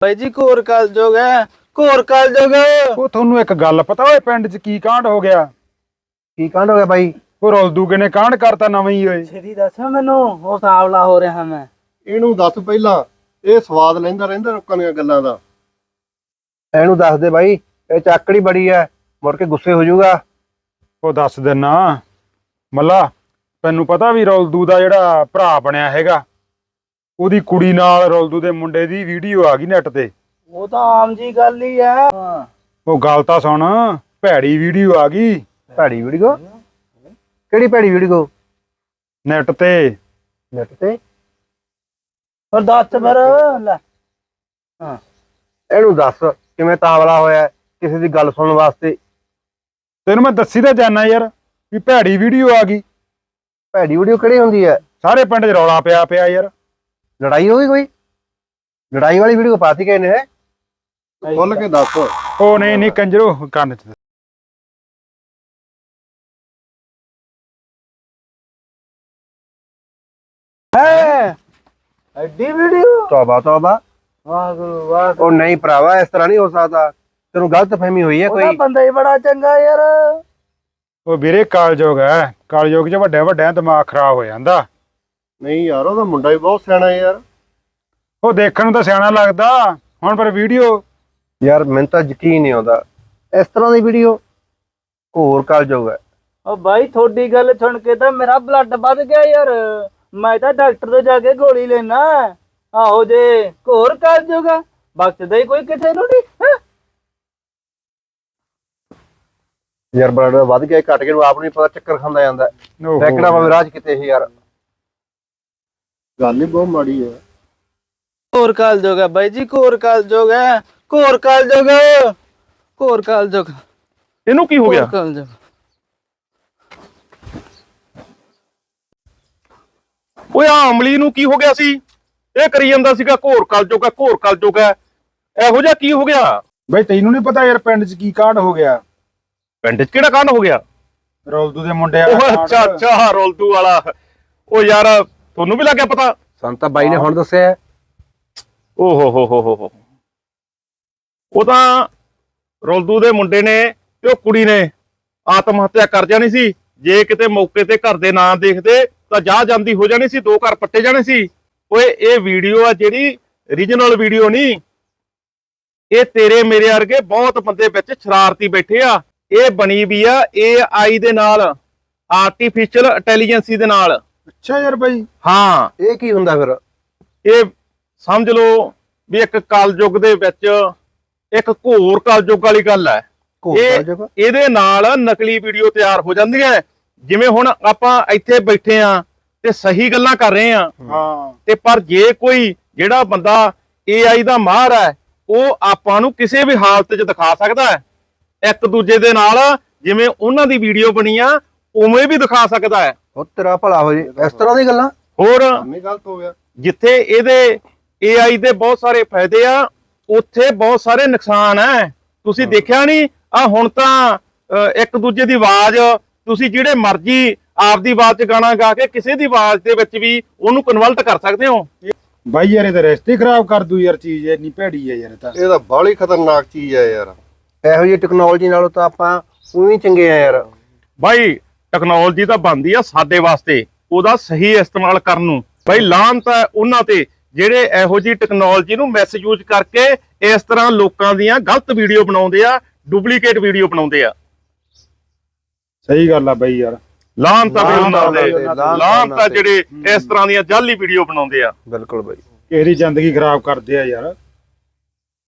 ਬਾਈ ਜੀ ਘੋਰ ਕਲਯੁਗ ਹੈ ਘੋਰ ਕਲਯੁਗ। ਉਹ ਤੁਹਾਨੂੰ ਇੱਕ ਗੱਲ ਪਤਾ ਓਏ ਪਿੰਡ 'ਚ ਕੀ ਕਾਂਡ ਹੋ ਗਿਆ? ਕੀ ਕਾਂਡ ਹੋ ਗਿਆ ਬਾਈ? ਉਹ ਰੌਲਦੂਗੇ ਨੇ ਕਾਂਡ ਕਰਤਾ ਨਵੇਂ ਹੀ ਓਏ। ਛੇਤੀ ਦੱਸ ਮੈਨੂੰ ਉਹ ਸਾਵਲਾ ਹੋ ਰਿਹਾ ਮੈਂ। ਇਹਨੂੰ ਦੱਸ ਪਹਿਲਾਂ ਇਹ ਸਵਾਦ ਲੈਂਦਾ ਰਹਿੰਦਾ ਲੋਕਾਂ ਦੀਆਂ ਗੱਲਾਂ ਦਾ। ਇਹਨੂੰ ਦੱਸ ਦੇ ਬਾਈ ਇਹ ਚਾਕੜੀ ਬੜੀ ਐ ਮੁੜ ਕੇ ਗੁੱਸੇ ਹੋ ਜਾਊਗਾ। ਉਹ ਦੱਸ ਦਿਨਾ। ਮੱਲਾ ਤੈਨੂੰ ਪਤਾ ਵੀ ਰੌਲਦੂ ਦਾ ਜਿਹੜਾ ਭਰਾ ਬਣਿਆ ਹੈਗਾ ਉਹਦੀ ਕੁੜੀ ਨਾਲ ਰੌਲਦੂ ਦੇ ਮੁੰਡੇ ਦੀ ਵੀਡੀਓ ਆ ਗਈ ਨੈਟ ਤੇ। ਉਹ ਤਾਂ ਆਮ ਜੀ ਗੱਲ ਹੀ ਹੈ ਉਹ ਗੱਲ ਤਾਂ ਸੁਣ ਭੈੜੀ ਵੀਡੀਓ ਆ ਗਈ। ਭੈੜੀ ਵੀਡੀਓ? ਕਿਹੜੀ ਭੈੜੀ ਵੀਡੀਓ? ਨੈਟ ਤੇ। ਨੈਟ ਤੇ? ਪਰ ਦੱਸ ਫਿਰ ਲੈ। ਇਹਨੂੰ ਦੱਸ ਕਿਵੇਂ ਤਾਵਲਾ ਹੋਇਆ ਹੈ, ਕਿਸੇ ਦੀ ਗੱਲ ਸੁਣਨ ਵਾਸਤੇ? ਤੈਨੂੰ ਮੈਂ ਦੱਸੀ ਤਾਂ ਜਾਨਾ ਯਾਰ ਵੀ ਭੈੜੀ ਵੀਡੀਓ ਆ ਗਈ। ਭੈੜੀ ਵੀਡੀਓ ਕਿਹੜੀ ਹੁੰਦੀ ਹੈ ਸਾਰੇ ਪਿੰਡ 'ਚ ਰੌਲਾ ਪਿਆ ਪਿਆ ਯਾਰ। ਲੜਾਈ ਹੋ ਗਈ ਕੋਈ? ਲੜਾਈ ਵਾਲੀ ਵੀਡੀਓ ਪਾਤੀ ਕਿਸੇ ਨੇ ਹੈਂ? ਖੁੱਲ ਕੇ ਦੱਸ। ਉਹ ਨਹੀਂ ਨਹੀਂ ਕੰਜਰੋ ਕੰਨ 'ਚ। ਹੈ? ਐਡੀ ਵੀਡੀਓ? ਤੌਬਾ ਤੌਬਾ। ਵਾਹ ਗੁਰੂ ਵਾਹ ਉਹ ਨਹੀਂ ਭਰਾਵਾ ਇਸ ਤਰ੍ਹਾਂ ਨਹੀਂ ਹੋ ਸਕਦਾ। ਤੈਨੂੰ ਗਲਤ ਫਹਿਮੀ ਹੋਈ ਹੈ ਕੋਈ? ਬੰਦਾ ਹੀ ਬੜਾ ਚੰਗਾ ਯਾਰ। ਉਹ ਵੀਰੇ ਕਾਲਯੋਗ ਹੈ। ਕਾਲਯੋਗ 'ਚ ਵੱਡੇ ਵੱਡਿਆਂ ਦਿਮਾਗ ਖਰਾਬ ਹੋ ਜਾਂਦਾ। ਨਹੀਂ ਯਾਰ ਉਹਦਾ ਮੁੰਡਾ ਵੀ ਬਹੁਤ ਸਿਆਣਾ ਯਾਰ। ਉਹ ਦੇਖਣ ਨੂੰ ਤਾਂ ਸਿਆਣਾ ਲੱਗਦਾ। ਹੁਣ ਪਰ ਵੀਡੀਓ। ਯਾਰ ਮੈਨੂੰ ਤਾਂ ਯਕੀਨ ਨਹੀਂ ਆਉਂਦਾ। ਇਸ ਤਰ੍ਹਾਂ ਦੀ ਵੀਡੀਓ ਹੋਰ ਕਾਲ ਜਾਊਗਾ ਉਹ ਬਾਈ ਤੁਹਾਡੀ ਗੱਲ ਸੁਣ ਕੇ ਤਾਂ ਮੇਰਾ ਬਲੱਡ ਵੱਧ ਗਿਆ ਯਾਰ। ਮੈਂ ਤਾਂ ਡਾਕਟਰ ਤੋਂ ਜਾ ਕੇ ਗੋਲੀ ਲੈਣਾ ਆਹੋ ਜੇ ਘੋਰ ਕਲਯੁਗ ਹੈ। ਬਖਸ਼ਦਾ ਹੀ ਕੋਈ ਕਿਸੇ ਨੂੰ ਨਹੀਂ ਹੈਂ? ਯਾਰ ਬਲੱਡ ਵੱਧ ਗਿਆ ਘਟ ਕੇ ਨੂੰ ਆਪ ਨੂੰ ਨਹੀਂ ਪਤਾ ਚੱਕਰ ਖਾਂਦਾ ਜਾਂਦਾ। ਰੈਕੜਾ ਭਾਵੇਂ ਰਾਜ ਕਿਤੇ ਇਹ ਯਾਰ। ਗੱਲ ਹੀ ਬਹੁਤ ਮਾੜੀ ਹੈ। ਘੋਰ ਕਲਯੁਗ ਹੈ ਬਾਈ ਜੀ ਘੋਰ ਕਲਯੁਗ ਹੈ। ਘੋਰ ਕਲਯੁਗ ਘੋਰ ਕਲਯੁਗ ਇਹਨੂੰ ਕੀ ਹੋ ਗਿਆ? ਘੋਰ ਕਲਯੁਗ ਓਏ ਆ ਅਮਲੀ ਨੂੰ ਕੀ ਹੋ ਗਿਆ ਸੀ? ਇਹ ਕਰੀ ਜਾਂਦਾ ਸੀਗਾ ਘੋਰ ਕਲ ਜੋਗਾ ਘੋਰ ਕਲ ਜੋਗਾ ਇਹੋ ਜਿਹਾ ਕੀ ਹੋ ਗਿਆ? ਬਈ ਤੈਨੂੰ ਨਹੀਂ ਪਤਾ ਯਾਰ ਪਿੰਡ 'ਚ ਕੀ ਕਾਂਡ ਹੋ ਗਿਆ? ਪਿੰਡ 'ਚ ਕਿਹੜਾ ਕਾਂਡ ਹੋ ਗਿਆ? ਰੌਲਦੂ ਦੇ ਮੁੰਡੇ ਵਾਲਾ ਅੱਛਾ ਕਾਂਡ। ਅੱਛਾ ਰੋਲਤੂ ਵਾਲਾ। ਉਹ ਯਾਰ ਤੁਹਾਨੂੰ ਵੀ ਲੱਗਿਆ ਪਤਾ? ਸਾਨੂੰ ਤਾਂ ਬਾਈ ਨੇ ਹੁਣ ਦੱਸਿਆ ਹੈ। ਓ ਹੋ ਹੋ ਹੋ ਹੋ। ਹੋ ਉਹ ਤਾਂ ਰੋਲਦੂ ਦੇ ਮੁੰਡੇ ਨੇ ਤੇ ਉਹ ਕੁੜੀ ਨੇ ਆਤਮ ਹੱਤਿਆ ਕਰ ਜਾਣੀ ਸੀ। ਜੇ ਕਿਤੇ ਮੌਕੇ ਤੇ ਘਰ ਦੇ ਨਾਂ ਦੇਖਦੇ ਤਾਂ ਜਾ ਜਾਂਦੀ ਹੋ ਜਾਣੀ ਸੀ ਦੋ ਘਰ ਪੱਟੇ ਜਾਣੇ ਸੀ। ਓਏ ਇਹ ਵੀਡੀਓ ਆ ਜਿਹੜੀ ਰੀਜਨਲ ਵੀਡੀਓ ਨਹੀਂ। ਇਹ ਤੇਰੇ ਮੇਰੇ ਵਰਗੇ ਬਹੁਤ ਬੰਦੇ ਵਿੱਚ ਸ਼ਰਾਰਤੀ ਬੈਠੇ ਆ। ਇਹ ਬਣੀ ਵੀ ਆ AI ਦੇ ਨਾਲ ਆਰਟੀਫੀਸ਼ੀਅਲ ਇੰਟੈਲੀਜੈਂਸੀ ਦੇ ਨਾਲ। ਅੱਛਾ ਯਾਰ ਬਈ। ਹਾਂ। ਇਹ ਕੀ ਹੁੰਦਾ ਫਿਰ? ਇਹ ਸਮਝ ਲਓ ਵੀ ਇੱਕ ਕਲਯੁੱਗ ਦੇ ਵਿੱਚ ਇੱਕ ਘੋਰ ਕਲਯੁੱਗ ਵਾਲੀ ਗੱਲ ਹੈ। ਘੋਰ ਇਹ- ਇਹਦੇ ਨਾਲ ਨਕਲੀ ਵੀਡੀਓ ਤਿਆਰ ਹੋ ਜਾਂਦੀਆਂ। ਜਿਵੇਂ ਹੁਣ ਆਪਾਂ ਇੱਥੇ ਬੈਠੇ ਆ ਤੇ ਸਹੀ ਗੱਲਾਂ ਕਰ ਰਹੇ ਆ ਹਾਂ। ਤੇ ਪਰ ਜੇ ਕੋਈ ਜਿਹੜਾ ਬੰਦਾ AI ਦਾ ਮਾਹਰ ਹੈ ਉਹ ਆਪਾਂ ਨੂੰ ਕਿਸੇ ਵੀ ਹਾਲਤ 'ਚ ਦਿਖਾ ਸਕਦਾ ਹੈ। ਇੱਕ ਦੂਜੇ ਦੇ ਨਾਲ ਜਿਵੇਂ ਉਹਨਾਂ ਦੀ ਵੀਡੀਓ ਬਣੀ ਆ ਉਵੇਂ ਵੀ ਦਿਖਾ ਸਕਦਾ ਹੈ। ਉਹ ਤੇਰਾ ਭਲਾ ਹੋ ਜੇ। ਇਸ ਤਰ੍ਹਾਂ ਦੀ ਗੱਲਾਂ? ਹੋਰ? ਕੰਮ ਹੀ ਗਲਤ ਹੋ ਗਿਆ। ਜਿੱਥੇ ਇਹਦੇ AI ਦੇ ਬਹੁਤ ਸਾਰੇ ਫਾਇਦੇ ਆ ਉੱਥੇ ਬਹੁਤ ਸਾਰੇ ਨੁਕਸਾਨ ਹੈ ਤੁਸੀਂ ਦੇਖਿਆ ਨਹੀਂ ਆ ਹੁਣ ਤਾਂ ਇੱਕ ਦੂਜੇ ਦੀ ਆਵਾਜ਼ ਤੁਸੀਂ ਜਿਹੜੇ ਮਰਜ਼ੀ ਆਪਦੀ ਆਵਾਜ਼ 'ਚ ਗਾਣਾ ਗਾ ਕੇ ਕਿਸੇ ਦੀ ਆਵਾਜ਼ ਦੇ ਵਿੱਚ ਵੀ ਉਹਨੂੰ ਕਨਵਰਟ ਕਰ ਸਕਦੇ ਹੋ। ਬਾਈ ਯਾਰ ਇਹ ਤਾਂ ਰਿਸ਼ਤੇ ਖਰਾਬ ਕਰ ਦੂ ਯਾਰ ਚੀਜ਼ ਇੰਨੀ ਭੈੜੀ ਹੈ ਯਾਰ ਤਾਂ। ਇਹ ਤਾਂ ਬਾਹਲੀ ਖਤਰਨਾਕ ਚੀਜ਼ ਹੈ ਯਾਰ। ਇਹੋ ਜਿਹੀ ਟੈਕਨੋਲੋਜੀ ਨਾਲੋਂ ਤਾਂ ਆਪਾਂ ਉਵੇਂ ਹੀ ਚੰਗੇ ਆ ਯਾਰ। ਬਾਈ ਟੈਕਨੋਲੋਜੀ ਤਾਂ ਬਣਦੀ ਆ ਸਾਡੇ ਵਾਸਤੇ ਉਹਦਾ ਸਹੀ ਇਸਤੇਮਾਲ ਕਰਨ ਨੂੰ। ਬਾਈ ਲਾਹਨਤ ਹੈ ਉਹਨਾਂ ਤੇ ਜਿਹੜੇ ਇਹੋ ਜੀ ਟੈਕਨੋਲੋਜੀ ਨੂੰ ਮਿਸਯੂਜ਼ ਕਰਕੇ ਇਸ ਤਰ੍ਹਾਂ ਲੋਕਾਂ ਦੀਆਂ ਗਲਤ ਵੀਡੀਓ ਬਣਾਉਂਦੇ ਆ ਡੁਪਲੀਕੇਟ ਵੀਡੀਓ ਬਣਾਉਂਦੇ ਆ। ਸਹੀ ਗੱਲ ਆ ਬਾਈ ਯਾਰ। ਲਾਹਨਤ ਆ ਲਾਹਨਤ ਉਹਨਾਂ ਆ ਦੇ ਉਹਨਾਂ ਤੇ, ਲਾਹਨਤ ਆ ਜਿਹੜੇ ਇਸ ਤਰ੍ਹਾਂ ਦੀਆਂ ਜਾਲੀ ਵੀਡੀਓ ਬਣਾਉਂਦੇ ਆ। ਬਿਲਕੁਲ ਬਾਈ। ਇਹਦੀ ਜ਼ਿੰਦਗੀ ਖਰਾਬ ਕਰਦੇ ਆ ਯਾਰ?